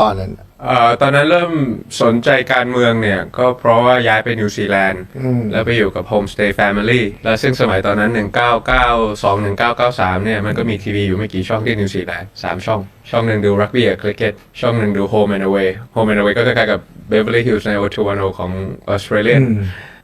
ตอนนั้น เอ่อตอนนั้นเริ่มสนใจการเมืองเนี่ย ก็เพราะว่าย้ายไปนิวซีแลนด์ อืม แล้วไปอยู่กับ Homestay Family แล้วซึ่งสมัยตอนนั้น 1992 1993 เนี่ย มันก็มีทีวีอยู่ไม่กี่ช่องที่นิวซีแลนด์3ช่อง ช่องหนึ่งดูรักบี้กับคริกเก็ตช่องหนึ่งดู Home and Away Home and Away ก็คล้ายๆกับ Beverly Hills ใน O210 ของออสเตรเลียอืม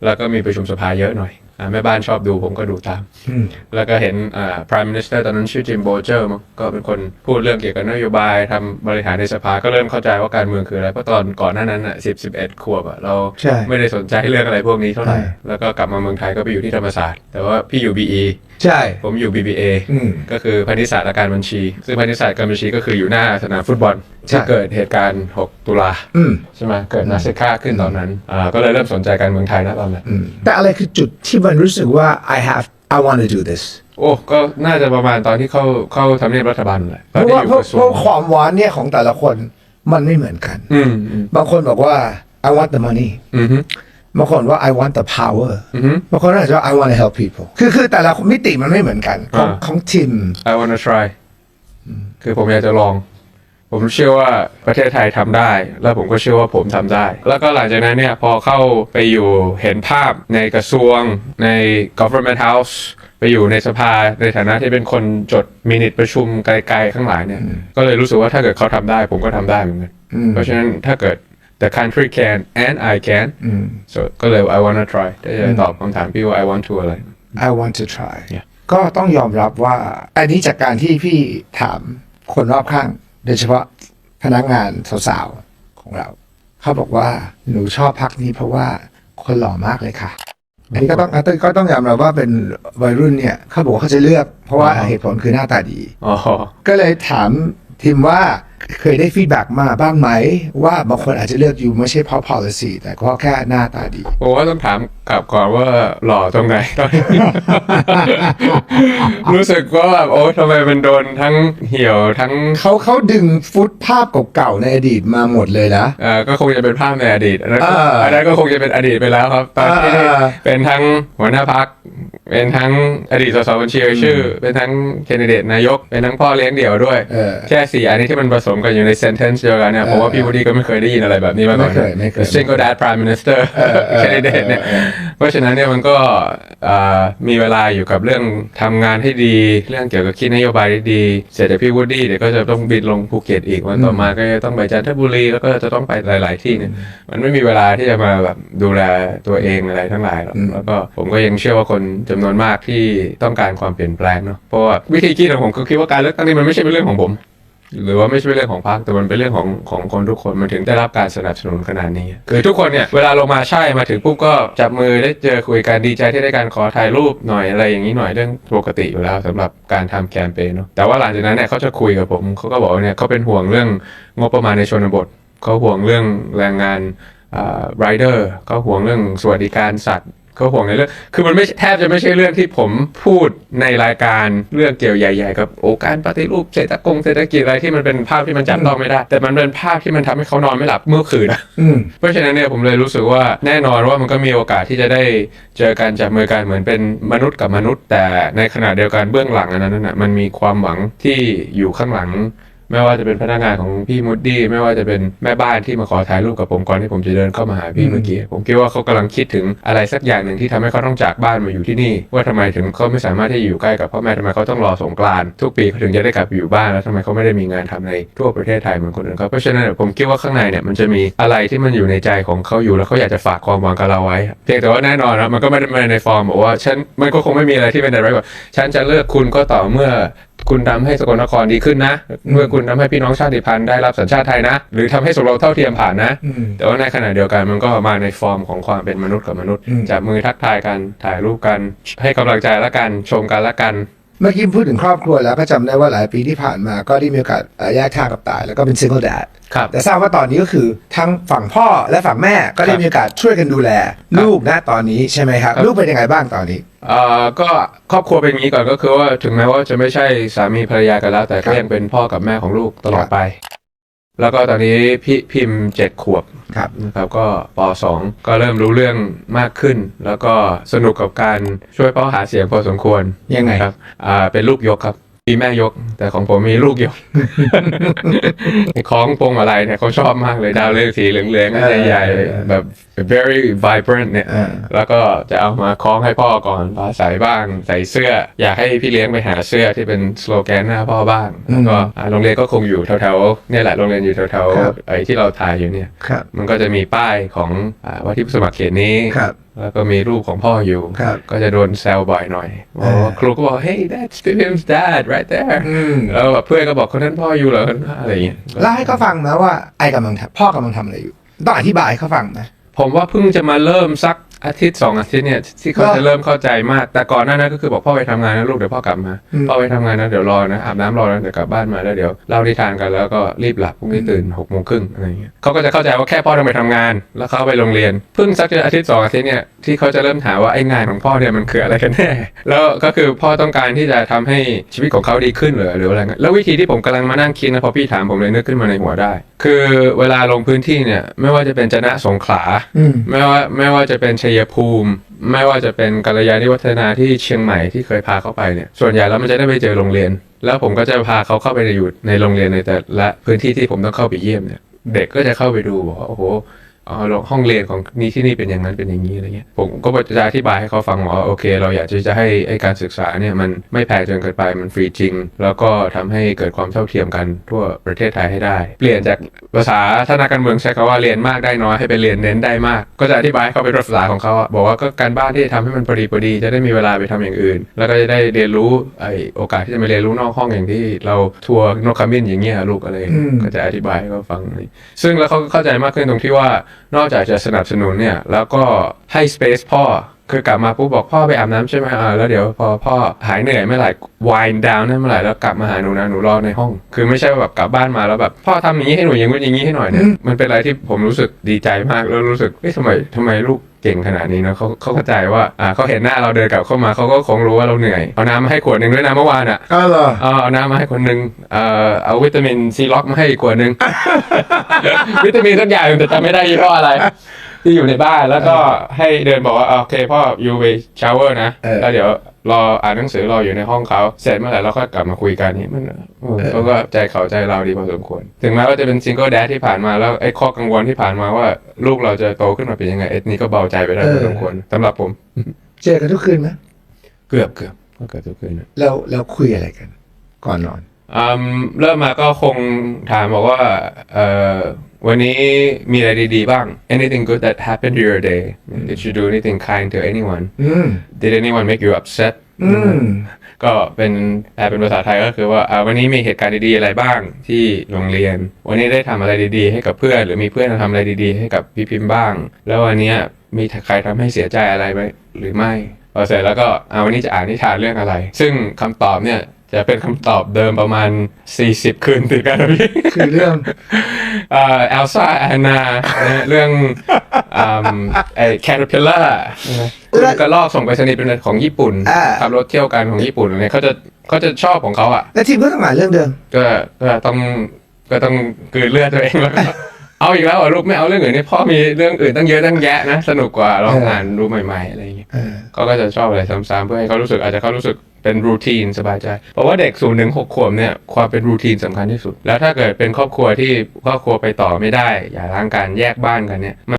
แล้วก็มีประชุมสภาเยอะหน่อยอ่า แม่บ้านชอบดูผมก็ดูตามอืมแล้วก็เห็นอ่า prime minister ตอนนั้นชื่อจิมโบเจอร์มั้งก็เป็นคนพูดเรื่องเกี่ยวกับนโยบายทำบริหารในสภาก็เริ่มเข้าใจว่าการเมืองคืออะไร เพราะตอนก่อนหน้านั้นอะสิบสิบเอ็ดขวบอะเราใช่ไม่ได้สนใจเรื่องอะไรพวกนี้เท่าไหร่ใช่แล้วก็กลับมาเมืองไทยก็ไปอยู่ที่ธรรมศาสตร์ แต่ว่าพี่อยู่ BE ใช่ ผมอยู่ BBA อืมก็คือพาณิชยศาสตร์และการบัญชี ซึ่งพาณิชยศาสตร์การบัญชีก็คืออยู่หน้าสนามฟุตบอลใช่ที่เกิดเหตุการณ์ 6 ตุลาอืม ใช่ไหมเกิดนาซิค่าขึ้นตอนนั้นอ่าก็เลยเริ่มสนใจการเมืองไทยนะตอนนั้น อืมแต่อะไรคือจุดที่มันรู้สึกว่า I have I want to do this โอ้ก็น่าจะประมาณตอนที่เข้าเข้าทำเนียบรัฐบาลแหละเพตอนราะที่ว่าอยู่เพราะกระทรวเพงราะความหวานเนี่ยของแต่ละคนมันไม่เหมือนกัน อืมอืมบางคนบอกว่า I want the money อืมฮึ บางคนว่า I want the power อือฮึบางคนอาจจะว่า I want to help people คือคือแต่ละมิติมันไม่เหมือนกัน ของอ่าของทีม I wanna try คือผมอยากจะลอง ผมเชื่อว่าประเทศไทยทำได้ แล้วผมก็เชื่อว่าผมทำได้ แล้วก็หลังจากนั้นเนี่ยพอเข้าไปอยู่เห็นภาพในกระทรวงใน government house ไปอยู่ในสภาในฐานะที่เป็นคนจดมินิทประชุมไกลๆข้างหลังเนี่ย ก็เลยรู้สึกว่าถ้าเกิดเขาทำได้ ผมก็ทำได้เหมือนกันอืมเพราะฉะนั้นถ้าเกิด the country can and I can อืม so ก็เลย I wanna try ถ้าจะตอบคำถามพี่ว่า I want to อะไร I want to try Yeah. ก็ต้องยอมรับว่า อันนี้จากการที่พี่ถามคนรอบข้าง โดยเฉพาะพนักงานสาวๆ ของเรา เขาบอกว่าหนูชอบพักนี้เพราะว่าคนหล่อมากเลยค่ะ อันนี้ก็ต้องก็ต้องยอมรับว่าเป็นวัยรุ่นเนี่ย เขาบอกว่าเขาจะเลือก เพราะว่าอ๋อ เหตุผลคือหน้าตาดี อ๋อ ก็เลยถามทีมว่า เคยได้ฟีดแบ็กมาบ้างไหม ว่าบางคนอาจจะเลือกอยู่ไม่ใช่เพราะ policy แต่เพราะแค่หน้าตาดี ผมว่าต้องถาม กลับก่อนว่าหล่อตรงไหนตอนนี้ รู้สึกว่าแบบโอ้ทำไมมันโดนทั้งเหี่ยวทั้งเขาเขาดึงฟุตภาพเก่าๆในอดีตมาหมดเลยนะ เอ่อก็คงจะเป็นภาพในอดีตอันนั้นก็อ่าอันนั้นก็คงจะเป็นอดีตไปแล้วครับตอนที่อ่าเป็นทั้งหัวหน้าพัก เป็นทั้งอดีตสสบัญชีรายชื่อ เป็นทั้งแคนดิเดตนายก เป็นทั้งพ่อเลี้ยงเดี่ยวด้วย เออ แค่สี่อันนี้ที่มันผสมกันอยู่ใน sentence เดียวกันเนี่ยผมว่าพี่วูดดี้ก็ไม่เคยได้ยินอะไรแบบนี้มาก่อนไม่เคยไม่เคย The single dad prime minister เออเออ candidate เนี่ยเออเพราะฉะนั้นเนี่ยมันก็อ่ามีเวลาอยู่กับเรื่องทำงานให้ดี เรื่องเกี่ยวกับคิดนโยบายที่ดี เสร็จจากพี่วูดดี้เดี๋ยวก็จะต้องบินลงภูเก็ตอีกวันต่อมาก็จะต้องไปจันทบุรีแล้วก็จะต้องไปหลาย ๆ ที่เนี่ยมันไม่มีเวลาที่จะมาแบบดูแลตัวเองอะไรทั้งหลายหรอกอืมแล้วก็ผมก็ยังเชื่อว่าคนจำนวนมากที่ต้องการความเปลี่ยนแปลงเนาะเพราะว่าวิธีคิดของผมก็คิดว่าการเลือกตั้งนี้มันไม่ใช่เป็นเรื่องของผม หรือว่าไม่ใช่เรื่องของพรรคแต่มันเป็นเรื่องของของคนทุกคนมันถึงได้รับการสนับสนุนขนาดนี้ คือทุกคนเนี่ยเวลาลงมาใช่มาถึงปุ๊บก็จับมือได้เจอคุยกันดีใจที่ได้การขอถ่ายรูปหน่อยอะไรอย่างนี้หน่อยเรื่องปกติอยู่แล้วสำหรับการทำแคมเปญเนาะแต่ว่าหลังจากนั้นเนี่ยเขาจะคุยกับผมเขาก็บอกว่าเนี่ยเขาเป็นห่วงเรื่องงบประมาณในชนบทเขาห่วงเรื่องแรงงานไรเดอร์เขาห่วงเรื่องสวัสดิการสัตว์ เขาห่วงในเรื่อง คือมันไม่แทบจะไม่ใช่เรื่องที่ผมพูดในรายการเรื่องเกี่ยวใหญ่ๆ กับโอ้การปฏิรูปเศรษฐกงเศรษฐกิจอะไรที่มันเป็นภาพที่มันจับต้องไม่ได้ แต่มันเป็นภาพที่มันทำให้เขานอนไม่หลับเมื่อคืนอืมเพราะฉะนั้นเนี่ยผมเลยรู้สึกว่าแน่นอนว่ามันก็มีโอกาสที่จะได้เจอการจับมือกันเหมือนเป็นมนุษย์กับมนุษย์ แต่ในขณะเดียวกันเบื้องหลังอันนั้นน่ะมันมีความหวังที่อยู่ข้างหลัง ไม่ว่าจะเป็นพนักงานของพี่มูดดี้ไม่ว่าจะเป็นแม่บ้านที่มาขอถ่ายรูปกับผมก่อนที่ผมจะเดินเข้ามาหาพี่เมื่อกี้ผมคิดว่าเขากำลังคิดถึงอะไรสักอย่างหนึ่งที่ทำให้เขาต้องจากบ้านมาอยู่ที่นี่ ว่าทำไมถึงเขาไม่สามารถที่จะอยู่ใกล้กับพ่อแม่ทำไมเขาต้องรอสงกรานต์ทุกปีเขาถึงจะได้กลับไปอยู่บ้านแล้วทำไมเขาไม่ได้มีงานทำในทั่วประเทศไทยเหมือนคนอื่นเขาเพราะฉะนั้นเนี่ยผมคิดว่าข้างในเนี่ยมันจะมีอะไรที่มันอยู่ในใจของเขาอยู่แล้วเขาอยากจะฝากความหวังกับเราไว้ เพียงแต่ว่าแน่นอนนะมันก็ไม่ได้มาในฟอร์มบอกว่าฉันมันก็คงไม่มีอะไรที่เป็นอะไรว่าฉันจะเลือกคุณก็ต่อเมื่อ คุณทำให้สกลนครดีขึ้นนะเมื่อคุณทำให้พี่น้องชาติพันธุ์ได้รับสัญชาติไทยนะ หรือทำให้สมรสเท่าเทียมผ่านนะอืมแต่ว่าในขณะเดียวกันมันก็มาในฟอร์มของความเป็นมนุษย์กับมนุษย์อืมจับมือทักทายกันถ่ายรูปกันให้กำลังใจละกันชมกันละกัน เมื่อกี้พูดถึงครอบครัวแล้วก็จำได้ว่าหลายปีที่ผ่านมาก็ได้มีโอกาสเอ่อแยกทางกับตาย แล้วก็เป็น single dad ครับแต่ทราบว่าตอนนี้ก็คือทั้งฝั่งพ่อและฝั่งแม่ก็ได้มีโอกาสช่วยกันดูแล ลูกนะตอนนี้ใช่ไหมครับครับลูกเป็นยังไงบ้างตอนนี้เอ่อก็ครอบครัวเป็นอย่างนี้ก่อนก็คือว่าถึงแม้ว่าจะไม่ใช่สามีภรรยากันแล้ว แต่ครัก็บยังเป็นพ่อกับแม่ของลูกตลอคดรับไป แล้วก็ตอนนี้พี่พิมพ์เจ็ดขวบครับนะครับก็ป .2 ก็เริ่มรู้เรื่องมากขึ้น แล้วก็สนุกกับการช่วยพ่อหาเสียงพอสมควรยังไงครับอ่าเป็นลูกยกครับมีแม่ยก แต่ของผมมีลูกยกของพวงมาลัยเนี่ยเขาชอบมากเลยดาวเรืองสีเหลืองๆอันใหญ่ๆแบบ very vibrant เนี่ยเออแล้วก็จะเอามาคล้องให้พ่อก่อนพาใส่บ้างใส่เสื้อ อยากให้พี่เลี้ยงไปหาเสื้อที่เป็นสโลแกนหน้าพ่อบ้างแล้วก็อ่าโรงเรียนก็คงอยู่แถวๆเนี่ยแหละโรงเรียนอยู่แถวครับ ๆไอ้ที่เราถ่ายอยู่เนี่ย ครับ มันก็จะมีป้ายของอาว่าที่ผู้สมัครเขตนี้ ครับ แล้วก็มีรูปของพ่ออยู่ ครับก็จะโดนแซวบ่อยหน่อยบอกว่าครูก็บอก hey that's Stephen's dad right there อืมแล้วแบบเพื่อนก็บอกคนนั้นพ่ออยู่เหรออะไรอย่างเงี้ยเล่าให้เขาฟังนะว่าไอ้กำลังทำพ่อกำลังทำอะไรอยู่ ต้องอธิบายให้เขาฟังนะ ผมว่าเพิ่งจะมาเริ่มสัก อาทิตย์สองอาทิตย์เนี่ยที่เขาก็จะเริ่มเข้าใจมาก แต่ก่อนหน้านั้นก็คือบอกพ่อไปทำงานนะลูกเดี๋ยวพ่อกลับมาอืมพ่อไปทำงานนะเดี๋ยวรอนะอาบน้ำรอนะเดี๋ยวกลับบ้านมาแล้วเดี๋ยวเล่านิทานกันแล้วก็รีบหลับพรุ่งนี้ตื่นหกโมงครึ่งอะไรอย่างเงี้ยเขาก็จะเข้าใจว่าแค่พ่อต้องไปทำงาน แล้วเขาไปโรงเรียนเพิ่งสักอาทิตย์สองอาทิตย์เนี่ยที่เขาจะเริ่มถามว่าไอ้งานของพ่อเนี่ยมันคืออะไรกันแน่แล้วก็คือพ่อต้องการที่จะทำให้ชีวิตของเขาดีขึ้นเหรือหรืออะไรเงี้ยแล้ววิธีที่ผมกำลังมานั่งคิดนะพอพี่ถามผมเลยนึกขึ้นมาในหัวได้ คือเวลาลงพื้นที่เนี่ยไม่ว่าจะเป็นจะนะสงขลาอืมไม่ว่าไม่ว่าจะเป็นชัยภูมิ ไม่ว่าจะเป็นกัลยาณิวัฒนาที่เชียงใหม่ที่เคยพาเขาไปเนี่ยส่วนใหญ่แล้วมันจะได้ไปเจอโรงเรียน แล้วผมก็จะพาเขาเข้าไปในอยู่ในโรงเรียนในแต่ละพื้นที่ที่ผมต้องเข้าไปเยี่ยมเนี่ยเด็กก็จะเข้าไปดูบอกว่าโอ้โห ห้องเรียนของนี่ที่นี่เป็นอย่างนั้นเป็นอย่างนี้อะไรเงี้ยผมก็จะอธิบายให้เขาฟังว่าโอเค เราอยากที่จะให้ไอ้การศึกษาเนี่ยมันไม่แพงจนเกินไปมันฟรีจริง แล้วก็ทำให้เกิดความเท่าเทียมกันทั่วประเทศไทยให้ได้ เปลี่ยนจากภาษาท่านักการเมืองใช้คำว่าเรียนมากได้น้อยให้เป็นเรียนเน้นได้มาก ก็จะอธิบายให้เขาเป็นภาษาของเขาอะบอกว่าก็การบ้านที่ทำให้มันพอดีพอดี จะได้มีเวลาไปทำอย่างอื่น แล้วก็จะได้เรียนรู้ไอโอกาสที่จะมาเรียนรู้นอกห้องอย่างที่เราทัวร์นกขมิ้นอย่างเงี้ยลูกอะไรอย่างเงี้ยอืมก็จะอธิบายให้เขาฟัง ซึ่งแล้วเขาก็เข้าใจมากขึ้นตรงที่ว่านอกจากจะสนับสนุนเนี่ย แล้วก็ให้ space พ่อ คือกลับมาปุ๊บบอกพ่อไปอาบน้ำใช่ไหมอ่าแล้วเดี๋ยวพอพ่อหายเหนื่อยเมื่อไหร่ wind down นั่นเมื่อไหร่แล้วกลับมาหาหนูนะหนูรอในห้อง คือไม่ใช่แบบกลับบ้านมาแล้วแบบพ่อทำอย่างนี้ให้หนูอย่างนู้นอย่างนี้ให้หน่อยเนี่ยมันเป็นอะไรที่ผมรู้สึกดีใจมากแล้วรู้สึกเฮ้ยทำไมทำไมลูก เก่งขนาดนี้นะเขาเขาเข้าใจว่าอ่าเขาเห็นหน้าเราเดินกลับเข้ามาเขาก็คงรู้ว่าเราเหนื่อย เอาน้ำมาให้ขวดหนึ่งด้วยนะเมื่อวานอะก็เหรอเอาเอาน้ำมาให้คนหนึ่งเอ่อเอาวิตามินซีล็อกมาให้อีกขวดหนึ่ง วิตามินสักอย่างหนึ่งแต่จำไม่ได้ยี่ห้ออะไร ที่อยู่ในบ้านแล้วก็ให้เดินบอกว่าโอเคพ่อยูไปชาวเวอร์นะเออ แล้วเดี๋ยว รออ่านหนังสือรออยู่ในห้องเขาเสร็จเมื่อไหร่เราก็กลับมาคุยกันนี่มันเออเขาก็ใจเขาใจเราดีพอสมควร ถึงแม้ว่าจะเป็นซิงเกิลแดดที่ผ่านมาแล้วไอ้ข้อกังวลที่ผ่านมาว่า ลูกเราจะโตขึ้นมาเป็นยังไงเอ็ดนี่ก็เบาใจไปได้พอสมควรสำหรับผม เจอกันทุกคืนไหมเกือบเกือบก็เกือบทุกคืนนะเราเราคุยอะไรกัน ก่อนนอนอืมเริ่มมาก็คงถามบอกว่าเอ่อ วันนี้มีอะไรดีๆบ้าง anything good that happened to your day did you do anything kind to anyone อืม did anyone make you upset อืมก็เป็นแปลเป็นภาษาไทยก็คือว่าอ่าวันนี้มีเหตุการณ์ดีๆอะไรบ้างที่โรงเรียน วันนี้ได้ทำอะไรดีๆ ให้กับเพื่อน หรือมีเพื่อนทำอะไรดีๆ ให้กับพี่พิมพ์บ้าง แล้ววันเนี้ยมีใครทำให้เสียใจอะไรไหมหรือไม่พอเสร็จแล้วก็อ่าวันนี้จะอ่านนิทานเรื่องอะไร ซึ่งคำตอบเนี่ย จะเป็นคำตอบเดิมประมาณ 40 คืนติดกันนะพี่คือเรื่องเอ่อเอลซ่าแอนนาเรื่องอืมไอ้แคทพิลเลอร์คุณกระลอกส่งไปสนีย์เป็นของญี่ปุ่นอ่าขับรถเที่ยวกันของญี่ปุ่นอะไรเนี่ยเขาจะเขาจะชอบของเขาอะและทีมก็ต้องอ่านเรื่องเดิมก็ก็ต้องก็ต้องกลืนเลือดตัวเองแล้วก็เอาอีกแล้วเหรอลูกไม่เอาเรื่องอื่นนี่พ่อมีเรื่องอื่นตั้งเยอะตั้งแยะนะสนุกกว่าลองเอออ่อ่านดูใหม่ๆอะไรอย่างเงี้ยเออเขาก็จะชอบอะไรซ้ำๆเพื่อให้เขารู้สึกอาจจะเขารู้สึก เป็นรูทีนสบายใจเพราะว่าเด็กศูนย์ถึงหกขวบเนี่ยความเป็นรูทีนสำคัญที่สุด แล้วถ้าเกิดเป็นครอบครัวที่ครอบครัวไปต่อไม่ได้ อย่าร้างการแยกบ้านกันเนี่ย